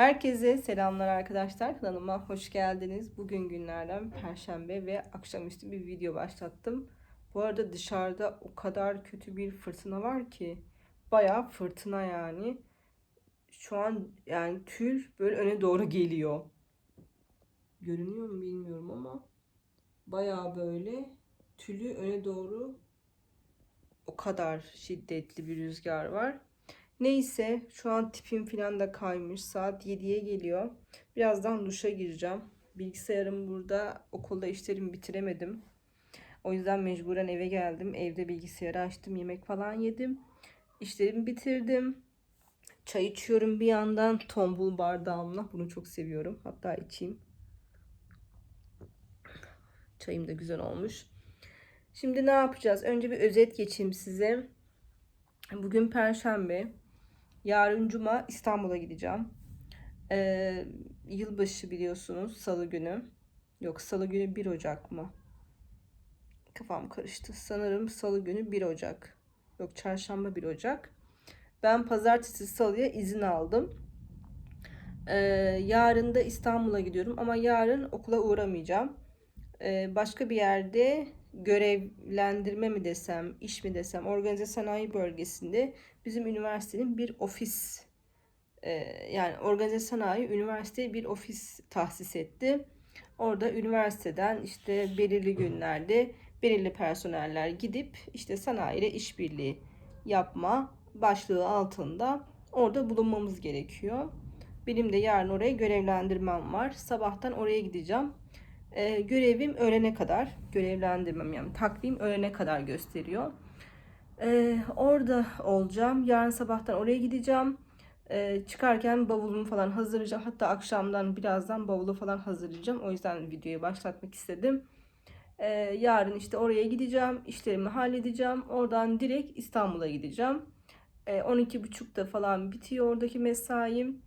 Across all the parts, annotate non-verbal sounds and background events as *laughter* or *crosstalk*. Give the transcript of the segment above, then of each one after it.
Herkese selamlar arkadaşlar. Kanalıma hoş geldiniz. Bugün günlerden Perşembe ve akşamüstü bir video başlattım. Bu arada dışarıda o kadar kötü bir fırtına var ki. Bayağı fırtına yani. Şu an yani tül böyle öne doğru geliyor. Görünüyor mu bilmiyorum ama bayağı böyle tülü öne doğru o kadar şiddetli bir rüzgar var. Neyse şu an tipim falan da kaymış. Saat 7'ye geliyor. Birazdan duşa gireceğim. Bilgisayarım burada. Okulda işlerimi bitiremedim. O yüzden mecburen eve geldim. Evde bilgisayarı açtım. Yemek falan yedim. İşlerimi bitirdim. Çay içiyorum bir yandan. Tombul bardağımla. Bunu çok seviyorum. Hatta içeyim. Çayım da güzel olmuş. Şimdi ne yapacağız? Önce bir özet geçeyim size. Bugün Perşembe. Yarın Cuma İstanbul'a gideceğim. Ee, yılbaşı biliyorsunuz Salı günü. Yok Salı günü 1 Ocak mı? Kafam karıştı. Sanırım Salı günü 1 Ocak. Yok Çarşamba 1 Ocak. Ben Pazartesi Salı'ya izin aldım. Ee, yarın da İstanbul'a gidiyorum ama yarın okula uğramayacağım. Ee, başka bir yerde görevlendirme mi desem, iş mi desem, organize sanayi bölgesinde bizim üniversitenin bir ofis e, yani organize sanayi üniversiteye bir ofis tahsis etti. Orada üniversiteden işte belirli günlerde belirli personeller gidip işte sanayiyle işbirliği yapma başlığı altında orada bulunmamız gerekiyor. Benim de yarın oraya görevlendirmem var. Sabahtan oraya gideceğim. Ee, görevim öğlene kadar, görevlendirmem yani takvim öğlene kadar gösteriyor. Ee, orada olacağım. Yarın sabahtan oraya gideceğim. Ee, çıkarken bavulumu falan hazırlayacağım. Hatta akşamdan birazdan bavulu falan hazırlayacağım. O yüzden videoyu başlatmak istedim. Ee, yarın işte oraya gideceğim. işlerimi halledeceğim. Oradan direkt İstanbul'a gideceğim. Ee, 12.30'da falan bitiyor oradaki mesaim.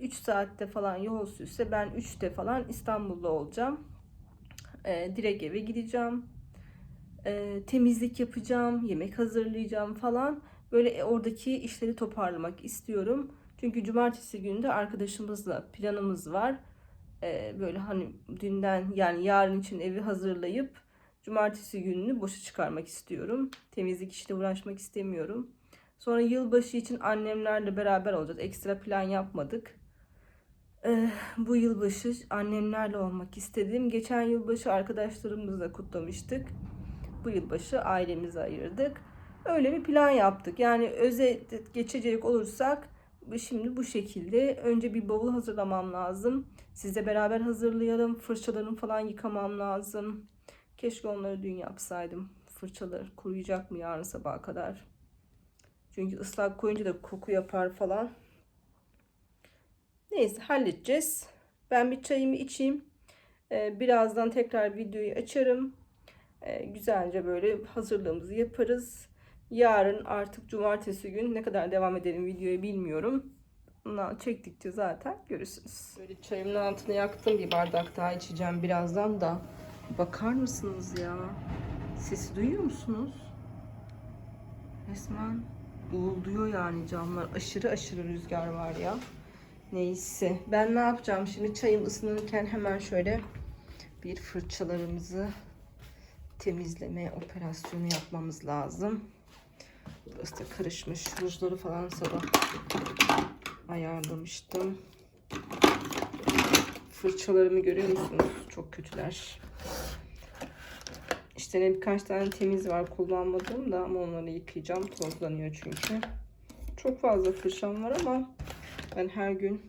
3 saatte falan yol sürse ben 3'te falan İstanbul'da olacağım. Ee, direkt eve gideceğim. Ee, temizlik yapacağım, yemek hazırlayacağım falan. Böyle oradaki işleri toparlamak istiyorum. Çünkü cumartesi günü de arkadaşımızla planımız var. Ee, böyle hani dünden yani yarın için evi hazırlayıp cumartesi gününü boşa çıkarmak istiyorum. Temizlik işle uğraşmak istemiyorum. Sonra yılbaşı için annemlerle beraber olacağız. Ekstra plan yapmadık. Ee, bu yılbaşı annemlerle olmak istedim. Geçen yılbaşı arkadaşlarımızla kutlamıştık. Bu yılbaşı ailemize ayırdık. Öyle bir plan yaptık. Yani özet geçecek olursak şimdi bu şekilde. Önce bir bavul hazırlamam lazım. Sizle beraber hazırlayalım. Fırçalarımı falan yıkamam lazım. Keşke onları dün yapsaydım. Fırçalar kuruyacak mı yarın sabaha kadar? Çünkü ıslak koyunca da koku yapar falan. Neyse halledeceğiz. Ben bir çayımı içeyim. Ee, birazdan tekrar videoyu açarım. Ee, güzelce böyle hazırlığımızı yaparız. Yarın artık cumartesi gün ne kadar devam edelim videoyu bilmiyorum. Ondan çektikçe zaten görürsünüz. Böyle çayımın altını yaktım. Bir bardak daha içeceğim birazdan da. Bakar mısınız ya? Sesi duyuyor musunuz? Resmen uğulduyor yani camlar. Aşırı aşırı rüzgar var ya. Neyse. Ben ne yapacağım şimdi? Çayım ısınırken hemen şöyle bir fırçalarımızı temizleme operasyonu yapmamız lazım. Burası da karışmış. Rujları falan sabah ayarlamıştım. Fırçalarımı görüyor musunuz? Çok kötüler. İşte ne birkaç tane temiz var kullanmadığım da ama onları yıkayacağım. Tozlanıyor çünkü. Çok fazla fırçam var ama ben her gün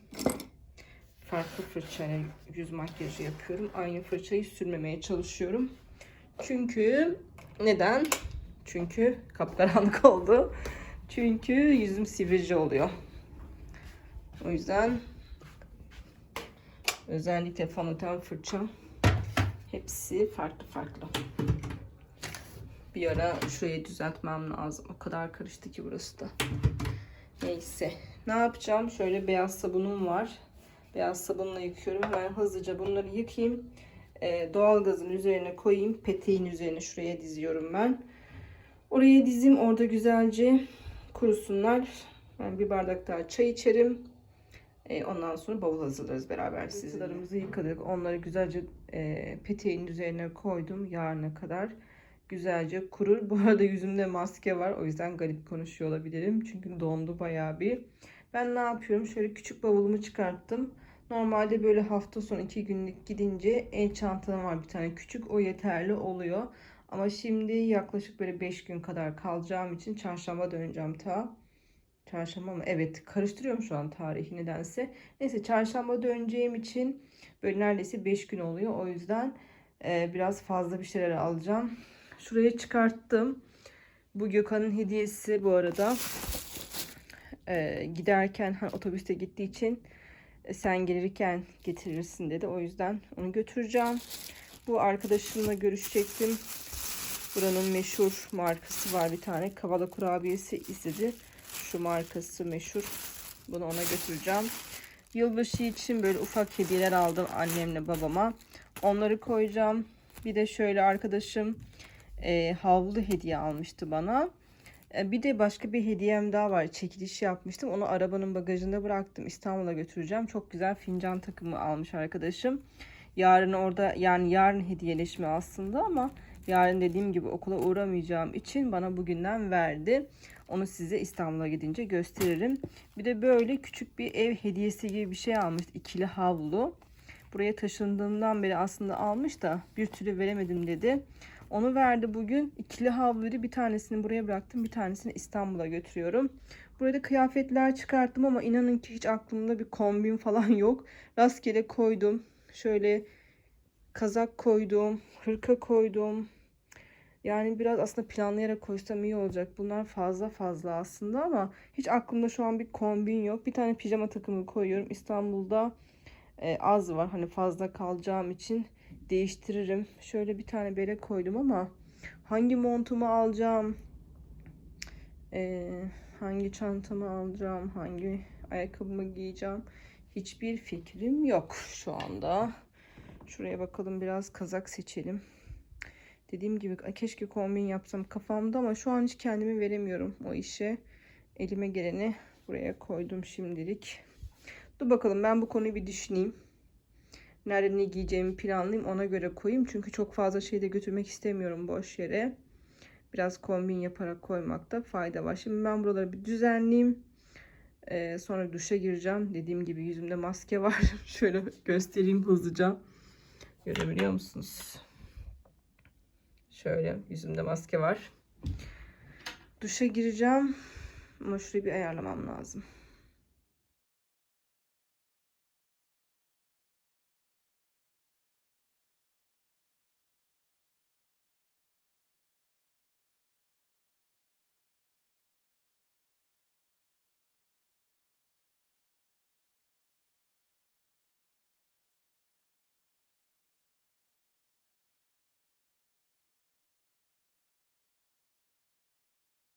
farklı fırçayla yüz makyajı yapıyorum. Aynı fırçayı sürmemeye çalışıyorum. Çünkü neden? Çünkü kapkaranlık *laughs* oldu. Çünkü yüzüm sivilce oluyor. O yüzden özellikle fondöten fırçam hepsi farklı farklı. Bir ara şurayı düzeltmem lazım. O kadar karıştı ki burası da. Neyse. Ne yapacağım? Şöyle beyaz sabunum var. Beyaz sabunla yıkıyorum. Hemen hızlıca bunları yıkayayım. Ee, doğalgazın üzerine koyayım. Peteğin üzerine şuraya diziyorum ben. Oraya dizim. Orada güzelce kurusunlar. Ben bir bardak daha çay içerim. E, ondan sonra bavul hazırlarız beraber. Yıkılarımızı yıkadık. Onları güzelce e, peteğin üzerine koydum yarına kadar. Güzelce kurur. Bu arada yüzümde maske var. O yüzden garip konuşuyor olabilirim. Çünkü dondu bayağı bir. Ben ne yapıyorum? Şöyle küçük bavulumu çıkarttım. Normalde böyle hafta sonu iki günlük gidince el çantam var bir tane küçük. O yeterli oluyor. Ama şimdi yaklaşık böyle 5 gün kadar kalacağım için çarşamba döneceğim ta. Çarşamba mı? Evet karıştırıyorum şu an tarihi nedense. Neyse çarşamba döneceğim için böyle neredeyse 5 gün oluyor. O yüzden biraz fazla bir şeyler alacağım. Şuraya çıkarttım. Bu Gökhan'ın hediyesi bu arada. E, giderken hani otobüste gittiği için e, sen gelirken getirirsin dedi. O yüzden onu götüreceğim. Bu arkadaşımla görüşecektim. Buranın meşhur markası var bir tane. Kavala kurabiyesi istedi. Şu markası meşhur. Bunu ona götüreceğim. Yılbaşı için böyle ufak hediyeler aldım annemle babama. Onları koyacağım. Bir de şöyle arkadaşım e, havlu hediye almıştı bana. E, bir de başka bir hediyem daha var. Çekiliş yapmıştım. Onu arabanın bagajında bıraktım. İstanbul'a götüreceğim. Çok güzel fincan takımı almış arkadaşım. Yarın orada yani yarın hediyeleşme aslında ama yarın dediğim gibi okula uğramayacağım için bana bugünden verdi. Onu size İstanbul'a gidince gösteririm. Bir de böyle küçük bir ev hediyesi gibi bir şey almış. ikili havlu. Buraya taşındığımdan beri aslında almış da bir türlü veremedim dedi. Onu verdi bugün. İkili havluydu. Bir tanesini buraya bıraktım. Bir tanesini İstanbul'a götürüyorum. Burada kıyafetler çıkarttım ama inanın ki hiç aklımda bir kombin falan *laughs* yok. Rastgele koydum. Şöyle kazak koydum. Hırka koydum. Yani biraz aslında planlayarak koysam iyi olacak. Bunlar fazla fazla aslında ama hiç aklımda şu an bir kombin yok. Bir tane pijama takımı koyuyorum. İstanbul'da e, az var. Hani fazla kalacağım için değiştiririm. Şöyle bir tane bere koydum ama hangi montumu alacağım? E, hangi çantamı alacağım? Hangi ayakkabımı giyeceğim? Hiçbir fikrim yok şu anda. Şuraya bakalım biraz kazak seçelim. Dediğim gibi keşke kombin yapsam kafamda ama şu an hiç kendimi veremiyorum o işe. Elime geleni buraya koydum şimdilik. Dur bakalım ben bu konuyu bir düşüneyim. Nerede ne giyeceğimi planlayayım ona göre koyayım. Çünkü çok fazla şey de götürmek istemiyorum boş yere. Biraz kombin yaparak koymakta fayda var. Şimdi ben buraları bir düzenleyeyim. Ee, sonra duşa gireceğim. Dediğim gibi yüzümde maske var. *laughs* Şöyle göstereyim hızlıca. Görebiliyor musunuz? Şöyle yüzümde maske var. Duşa gireceğim. Ama şurayı bir ayarlamam lazım.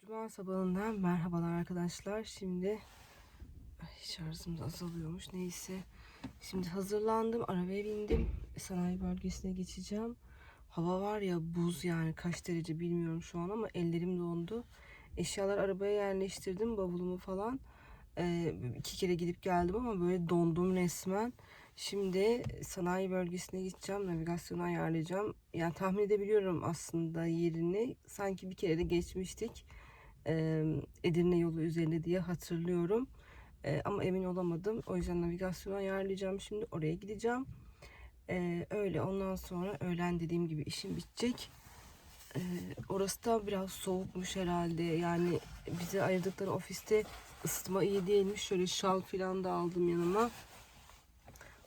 Cuma sabahından merhabalar arkadaşlar. Şimdi ay, şarjımız azalıyormuş. Neyse. Şimdi hazırlandım. Arabaya bindim. Sanayi bölgesine geçeceğim. Hava var ya buz yani kaç derece bilmiyorum şu an ama ellerim dondu. Eşyalar arabaya yerleştirdim. Bavulumu falan. Ee, iki kere gidip geldim ama böyle dondum resmen. Şimdi sanayi bölgesine gideceğim. Navigasyonu ayarlayacağım. Yani tahmin edebiliyorum aslında yerini. Sanki bir kere de geçmiştik. Edirne yolu üzerinde diye hatırlıyorum. ama emin olamadım. O yüzden navigasyonu ayarlayacağım. Şimdi oraya gideceğim. öyle ondan sonra öğlen dediğim gibi işim bitecek. orası da biraz soğukmuş herhalde. Yani bize ayırdıkları ofiste ısıtma iyi değilmiş. Şöyle şal falan da aldım yanıma.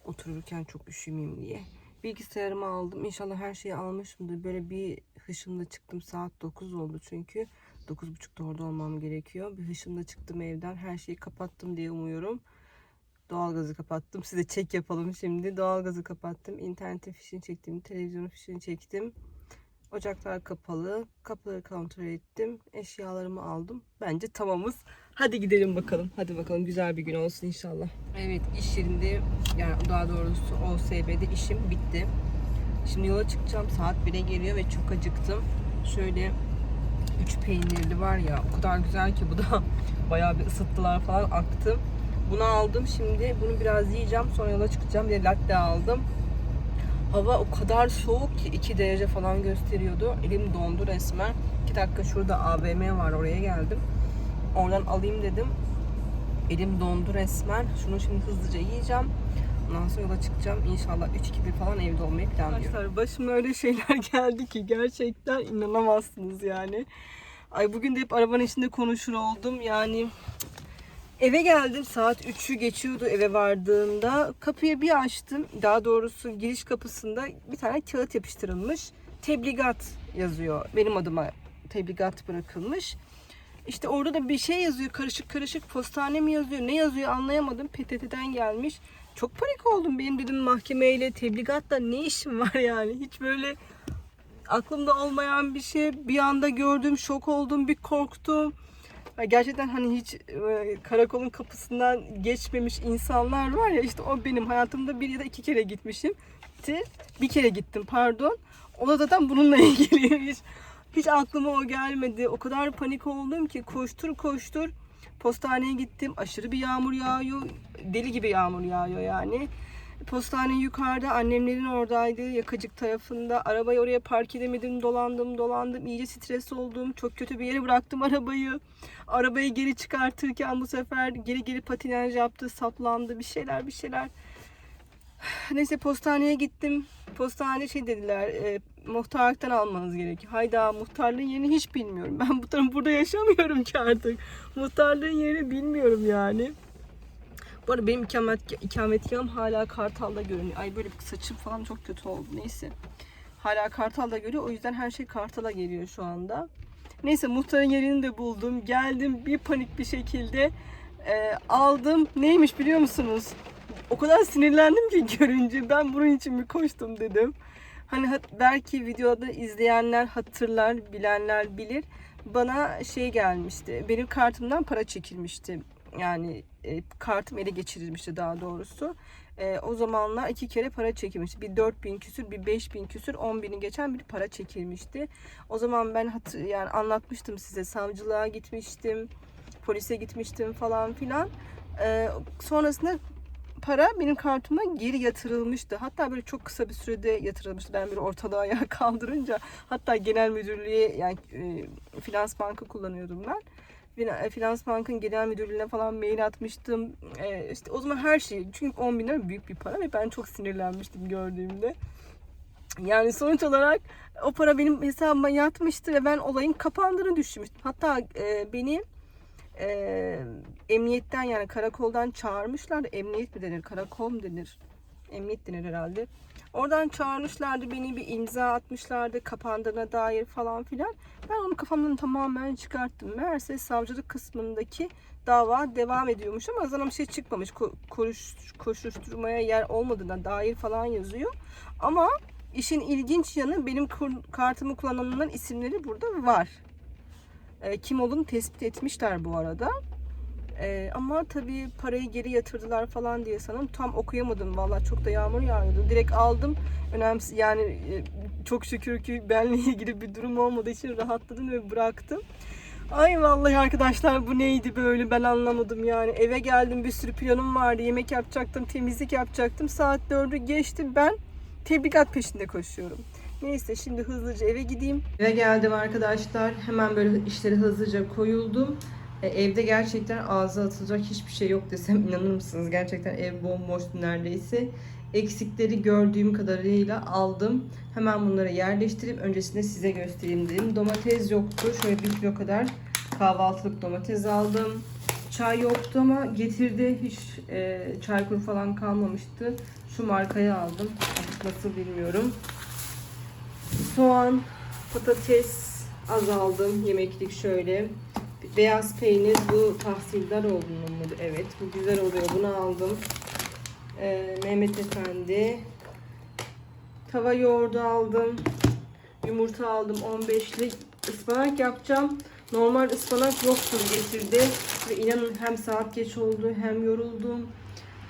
Otururken çok üşümeyeyim diye. Bilgisayarımı aldım. İnşallah her şeyi almışımdır. Böyle bir hışımda çıktım. Saat 9 oldu çünkü. 9.30'da orada olmam gerekiyor. Bir hışımda çıktım evden. Her şeyi kapattım diye umuyorum. Doğalgazı kapattım. Size çek yapalım şimdi. Doğalgazı kapattım. İnternete fişini çektim. Televizyonun fişini çektim. Ocaklar kapalı. Kapıları kontrol ettim. Eşyalarımı aldım. Bence tamamız. Hadi gidelim bakalım. Hadi bakalım güzel bir gün olsun inşallah. Evet iş yerinde yani daha doğrusu OSB'de işim bitti. Şimdi yola çıkacağım. Saat 1'e geliyor ve çok acıktım. Şöyle üç peynirli var ya o kadar güzel ki bu da *laughs* bayağı bir ısıttılar falan aktım. Bunu aldım şimdi. Bunu biraz yiyeceğim. Sonra yola çıkacağım. De latte aldım. Hava o kadar soğuk ki 2 derece falan gösteriyordu. Elim dondu resmen. 2 dakika şurada AVM var oraya geldim. Oradan alayım dedim. Elim dondu resmen. Şunu şimdi hızlıca yiyeceğim. Ondan sonra yola çıkacağım. İnşallah 3 gibi falan evde olmayı planlıyorum. Arkadaşlar başıma öyle şeyler *laughs* geldi ki gerçekten inanamazsınız yani. Ay bugün de hep arabanın içinde konuşur oldum. Yani eve geldim saat 3'ü geçiyordu eve vardığımda. Kapıyı bir açtım. Daha doğrusu giriş kapısında bir tane kağıt yapıştırılmış. Tebligat yazıyor. Benim adıma tebligat bırakılmış. İşte orada da bir şey yazıyor. Karışık karışık postane mi yazıyor? Ne yazıyor anlayamadım. PTT'den gelmiş. Çok panik oldum. Benim dedim mahkemeyle, tebligatla ne işim var yani? Hiç böyle aklımda olmayan bir şey. Bir anda gördüm, şok oldum, bir korktum. Gerçekten hani hiç e, karakolun kapısından geçmemiş insanlar var ya işte o benim hayatımda bir ya da iki kere gitmişim. Bir kere gittim pardon. O da zaten bununla *laughs* ilgiliymiş. Hiç aklıma o gelmedi. O kadar panik oldum ki koştur koştur. Postaneye gittim. Aşırı bir yağmur yağıyor. Deli gibi yağmur yağıyor yani. Postane yukarıda. Annemlerin oradaydı. Yakacık tarafında. Arabayı oraya park edemedim. Dolandım dolandım. İyice stres oldum. Çok kötü bir yere bıraktım arabayı. Arabayı geri çıkartırken bu sefer geri geri patinaj yaptı. Saplandı. Bir şeyler bir şeyler. Neyse postaneye gittim. Postane şey dediler. E, muhtarlıktan almanız gerekiyor. Hayda muhtarlığın yerini hiç bilmiyorum. Ben bu tarafı burada yaşamıyorum ki artık. Muhtarlığın yerini bilmiyorum yani. Bu arada benim ikamet, ikametgahım hala Kartal'da görünüyor. Ay böyle saçım falan çok kötü oldu. Neyse. Hala Kartal'da görüyor. O yüzden her şey Kartal'a geliyor şu anda. Neyse muhtarın yerini de buldum. Geldim bir panik bir şekilde e, aldım. Neymiş biliyor musunuz? O kadar sinirlendim ki *laughs* görünce ben bunun için mi koştum dedim. Hani belki videoda izleyenler hatırlar, bilenler bilir. Bana şey gelmişti. Benim kartımdan para çekilmişti. Yani e, kartım ele geçirilmişti daha doğrusu. E, o zamanlar iki kere para çekilmişti. Bir 4000 küsür, bir 5000 küsür, 10 bini geçen bir para çekilmişti. O zaman ben hatır, yani anlatmıştım size. Savcılığa gitmiştim, polise gitmiştim falan filan. E, sonrasında para benim kartıma geri yatırılmıştı. Hatta böyle çok kısa bir sürede yatırılmıştı. Ben böyle ortalığı ayağa *laughs* kaldırınca hatta genel müdürlüğe yani e, finans banka kullanıyordum ben. E, Finans bankın genel müdürlüğüne falan mail atmıştım. E, işte o zaman her şey çünkü 10 bin lira büyük bir para ve ben çok sinirlenmiştim gördüğümde. Yani sonuç olarak o para benim hesabıma yatmıştı ve ben olayın kapandığını düşünmüştüm. Hatta e, beni e, emniyetten yani karakoldan çağırmışlar. Emniyet mi denir, karakol mu denir? Emniyet denir herhalde. Oradan çağırmışlardı beni bir imza atmışlardı kapandığına dair falan filan. Ben onu kafamdan tamamen çıkarttım. Meğerse savcılık kısmındaki dava devam ediyormuş ama zaten bir şey çıkmamış. Ko- koruş, koşuşturmaya yer olmadığına dair falan yazıyor. Ama işin ilginç yanı benim kartımı kullananların isimleri burada var. E, kim olduğunu tespit etmişler bu arada. E, ama tabii parayı geri yatırdılar falan diye sanırım tam okuyamadım vallahi çok da yağmur yağıyordu. Direkt aldım. Önemsiz yani e, çok şükür ki benle *laughs* ilgili bir durum olmadığı için rahatladım ve bıraktım. Ay vallahi arkadaşlar bu neydi böyle ben anlamadım yani. Eve geldim bir sürü planım vardı. Yemek yapacaktım, temizlik yapacaktım. Saat 4'ü geçti ben tebligat peşinde koşuyorum. Neyse şimdi hızlıca eve gideyim. Eve geldim arkadaşlar. Hemen böyle işleri hızlıca koyuldum. E, evde gerçekten ağza atılacak hiçbir şey yok desem *laughs* inanır mısınız? Gerçekten ev bomboş neredeyse. Eksikleri gördüğüm kadarıyla aldım. Hemen bunları yerleştirip öncesinde size göstereyim dedim. Domates yoktu. Şöyle bir kilo kadar kahvaltılık domates aldım. Çay yoktu ama getirdi. Hiç e, çay kuru falan kalmamıştı. Şu markayı aldım. Nasıl bilmiyorum. Soğan, patates az aldım. Yemeklik şöyle. Beyaz peynir bu tahsildar olduğunu mu? Evet bu güzel oluyor. Bunu aldım. Ee, Mehmet Efendi. Tava yoğurdu aldım. Yumurta aldım 15'lik. Ispanak yapacağım. Normal ıspanak yoktur getirdi. Ve inanın hem saat geç oldu hem yoruldum.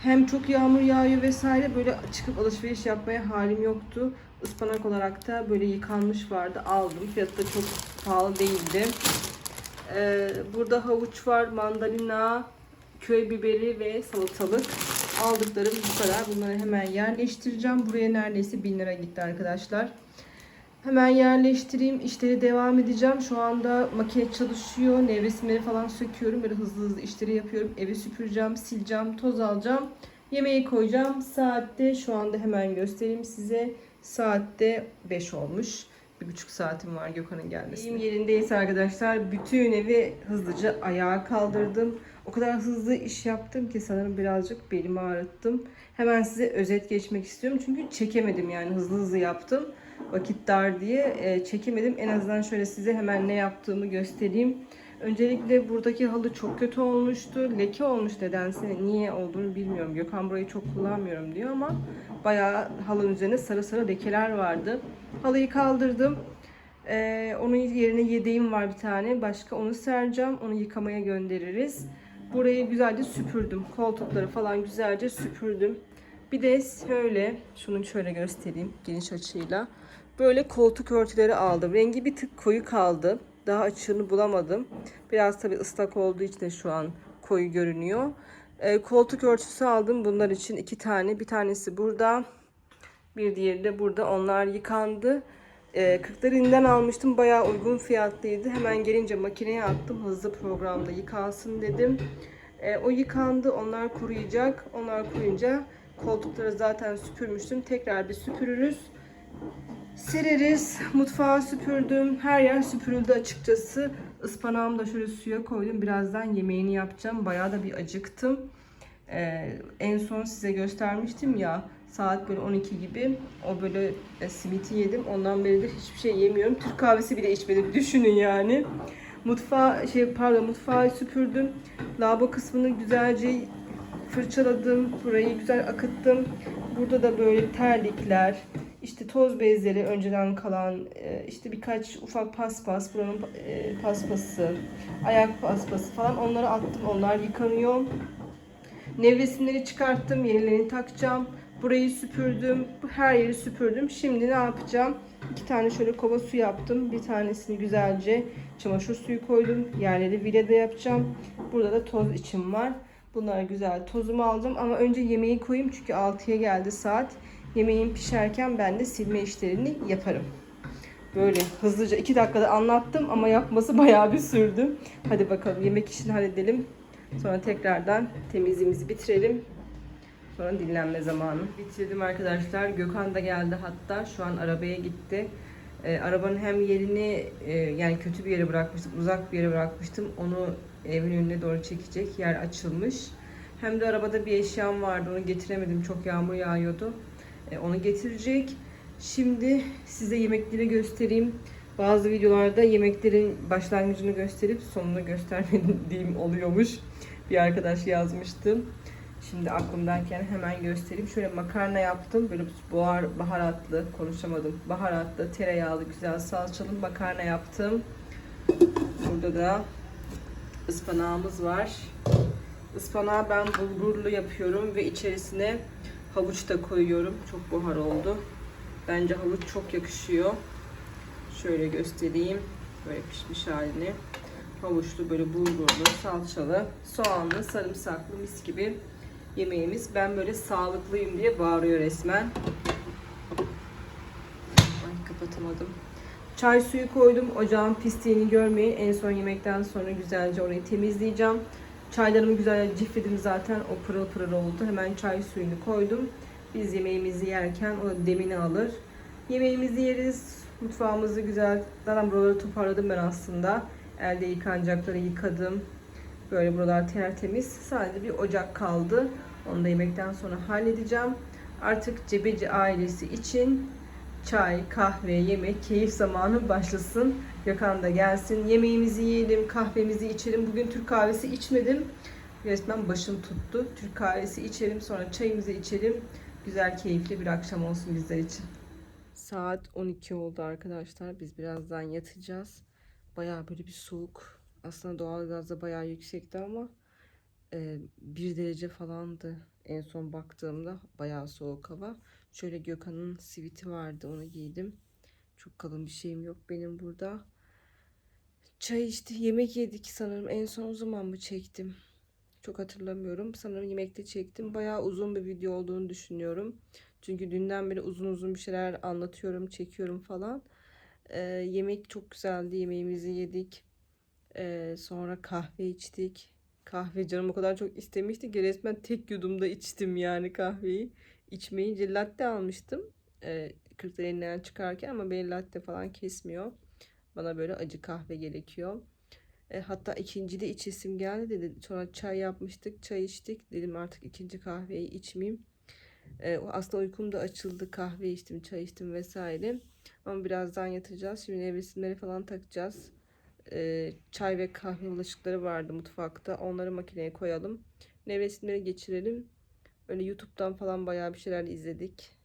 Hem çok yağmur yağıyor vesaire. Böyle çıkıp alışveriş yapmaya halim yoktu. Ispanak olarak da böyle yıkanmış vardı. Aldım. Fiyatı da çok pahalı değildi. Ee, burada havuç var, mandalina, köy biberi ve salatalık. Aldıklarım bu kadar. Bunları hemen yerleştireceğim. Buraya neredeyse 1000 lira gitti arkadaşlar. Hemen yerleştireyim. İşleri devam edeceğim. Şu anda makine çalışıyor. Nevresimleri falan söküyorum. Böyle hızlı hızlı işleri yapıyorum. Evi süpüreceğim, sileceğim, toz alacağım. Yemeği koyacağım. Saatte şu anda hemen göstereyim size. Saatte 5 olmuş. Bir buçuk saatim var Gökhan'ın gelmesine. Benim yerindeyiz arkadaşlar. Bütün evi hızlıca ayağa kaldırdım. O kadar hızlı iş yaptım ki sanırım birazcık belimi ağrıttım. Hemen size özet geçmek istiyorum. Çünkü çekemedim yani hızlı hızlı yaptım. Vakit dar diye e, çekemedim. En azından şöyle size hemen ne yaptığımı göstereyim. Öncelikle buradaki halı çok kötü olmuştu. Leke olmuş nedense. Niye olduğunu bilmiyorum. Gökhan burayı çok kullanmıyorum diyor ama bayağı halının üzerine sarı sarı lekeler vardı. Halıyı kaldırdım. Ee, onun yerine yedeğim var bir tane. Başka onu sereceğim. Onu yıkamaya göndeririz. Burayı güzelce süpürdüm. Koltukları falan güzelce süpürdüm. Bir de şöyle, şunu şöyle göstereyim geniş açıyla. Böyle koltuk örtüleri aldım. Rengi bir tık koyu kaldı. Daha açığını bulamadım. Biraz tabii ıslak olduğu için de şu an koyu görünüyor. Ee, koltuk örtüsü aldım bunlar için iki tane. Bir tanesi burada. Bir diğeri de burada. Onlar yıkandı. 40 lirinden almıştım. Bayağı uygun fiyatlıydı. Hemen gelince makineye attım. Hızlı programda yıkansın dedim. Ee, o yıkandı. Onlar kuruyacak. Onlar kuruyunca koltukları zaten süpürmüştüm. Tekrar bir süpürürüz. Sereriz. Mutfağı süpürdüm. Her yer süpürüldü açıkçası. Ispanağımı da şöyle suya koydum. Birazdan yemeğini yapacağım. Bayağı da bir acıktım. Ee, en son size göstermiştim ya saat böyle 12 gibi o böyle e, simiti yedim. Ondan beridir hiçbir şey yemiyorum. Türk kahvesi bile içmedim. *laughs* Düşünün yani. Mutfağı şey pardon mutfağı süpürdüm. Lavabo kısmını güzelce fırçaladım. Burayı güzel akıttım. Burada da böyle terlikler, işte toz bezleri önceden kalan, e, işte birkaç ufak paspas, buranın e, paspası, ayak paspası falan onları attım. Onlar yıkanıyor. Nevresimleri çıkarttım, yenilerini takacağım. Burayı süpürdüm, her yeri süpürdüm. Şimdi ne yapacağım? İki tane şöyle kova su yaptım. Bir tanesini güzelce çamaşır suyu koydum. Yerleri vilede yapacağım. Burada da toz içim var. Bunları güzel tozumu aldım ama önce yemeği koyayım çünkü 6'ya geldi saat. Yemeğin pişerken ben de silme işlerini yaparım. Böyle hızlıca 2 dakikada anlattım ama yapması bayağı bir sürdü. Hadi bakalım yemek işini halledelim. Sonra tekrardan temizliğimizi bitirelim. Sonra dinlenme zamanı. Bitirdim arkadaşlar. Gökhan da geldi hatta. Şu an arabaya gitti. Ee, arabanın hem yerini e, yani kötü bir yere bırakmıştım, uzak bir yere bırakmıştım. Onu evin önüne doğru çekecek. Yer açılmış. Hem de arabada bir eşyam vardı. Onu getiremedim. Çok yağmur yağıyordu. E, onu getirecek. Şimdi size yemekleri göstereyim. Bazı videolarda yemeklerin başlangıcını gösterip sonunu göstermediğim oluyormuş. Bir arkadaş yazmıştı. Şimdi aklımdayken hemen göstereyim. Şöyle makarna yaptım. Böyle buhar, baharatlı, konuşamadım. Baharatlı, tereyağlı, güzel salçalı makarna yaptım. Burada da ıspanağımız var. Ispanağı ben bulgurlu yapıyorum ve içerisine havuç da koyuyorum. Çok buhar oldu. Bence havuç çok yakışıyor. Şöyle göstereyim. Böyle pişmiş halini. Havuçlu böyle bulgurlu, salçalı, soğanlı, sarımsaklı mis gibi yemeğimiz. Ben böyle sağlıklıyım diye bağırıyor resmen. Ay kapatamadım. Çay suyu koydum. Ocağın pisliğini görmeyin. En son yemekten sonra güzelce orayı temizleyeceğim. Çaylarımı güzelce cifledim zaten. O pırıl pırıl oldu. Hemen çay suyunu koydum. Biz yemeğimizi yerken o demini alır. Yemeğimizi yeriz. Mutfağımızı güzel. Zaten buraları toparladım ben aslında. Elde yıkanacakları yıkadım. Böyle buralar tertemiz. Sadece bir ocak kaldı. Onu da yemekten sonra halledeceğim. Artık Cebeci ailesi için çay, kahve, yemek, keyif zamanı başlasın. Gökhan da gelsin. Yemeğimizi yiyelim, kahvemizi içelim. Bugün Türk kahvesi içmedim. Resmen başım tuttu. Türk kahvesi içelim, sonra çayımızı içelim. Güzel, keyifli bir akşam olsun bizler için. Saat 12 oldu arkadaşlar. Biz birazdan yatacağız. Bayağı böyle bir soğuk. Aslında doğalgazda bayağı yüksekti ama e, 1 derece falandı en son baktığımda. Bayağı soğuk hava. Şöyle Gökhan'ın siviti vardı onu giydim. Çok kalın bir şeyim yok benim burada. Çay içti, yemek yedik sanırım. En son o zaman mı çektim? Çok hatırlamıyorum. Sanırım yemekte çektim. Bayağı uzun bir video olduğunu düşünüyorum. Çünkü dünden beri uzun uzun bir şeyler anlatıyorum, çekiyorum falan. Ee, yemek çok güzeldi. Yemeğimizi yedik. Ee, sonra kahve içtik. Kahve canım o kadar çok istemişti ki resmen tek yudumda içtim yani kahveyi. İçmeyince latte almıştım. Ee, 40 liraya çıkarken ama beni latte falan kesmiyor. Bana böyle acı kahve gerekiyor. E, hatta ikinci de içesim geldi dedi. Sonra çay yapmıştık, çay içtik. Dedim artık ikinci kahveyi içmeyeyim. E, aslında uykum da açıldı. Kahve içtim, çay içtim vesaire. Ama birazdan yatacağız. Şimdi nevresimleri falan takacağız. E, çay ve kahve bulaşıkları vardı mutfakta. Onları makineye koyalım. Nevresimleri geçirelim. Öyle YouTube'dan falan bayağı bir şeyler izledik.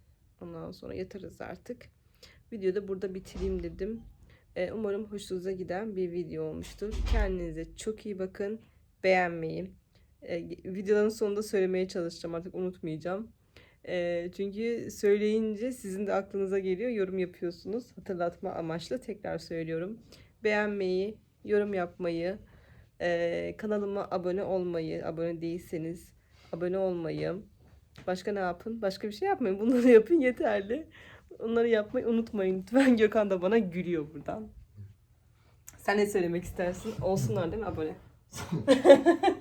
Ondan sonra yatarız artık. Videoyu da burada bitireyim dedim. Ee, Umarım hoşunuza giden bir video olmuştur. Kendinize çok iyi bakın. Beğenmeyi. Ee, videoların sonunda söylemeye çalışacağım artık unutmayacağım. Ee, çünkü söyleyince sizin de aklınıza geliyor. Yorum yapıyorsunuz. Hatırlatma amaçlı tekrar söylüyorum. Beğenmeyi, yorum yapmayı, e, kanalıma abone olmayı, abone değilseniz abone olmayı. Başka ne yapın? Başka bir şey yapmayın. Bunları *laughs* yapın yeterli. Onları yapmayı unutmayın lütfen. *laughs* Gökhan da bana gülüyor buradan. Sen ne söylemek istersin? Olsunlar değil mi abone? *laughs*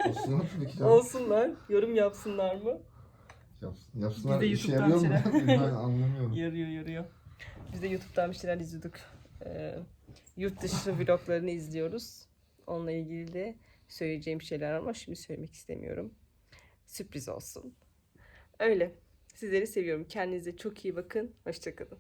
Olsunlar tabii ki. canım. Olsunlar. Yorum yapsınlar mı? Yapsın, yapsınlar. Biz de İşe yarıyor mu? ben anlamıyorum. Yarıyor yarıyor. Biz de YouTube'dan bir şeyler izliyorduk. Ee, yurt dışı vloglarını izliyoruz. Onunla ilgili de söyleyeceğim şeyler var ama şimdi söylemek istemiyorum. Sürpriz olsun. Öyle. Sizleri seviyorum. Kendinize çok iyi bakın. Hoşçakalın.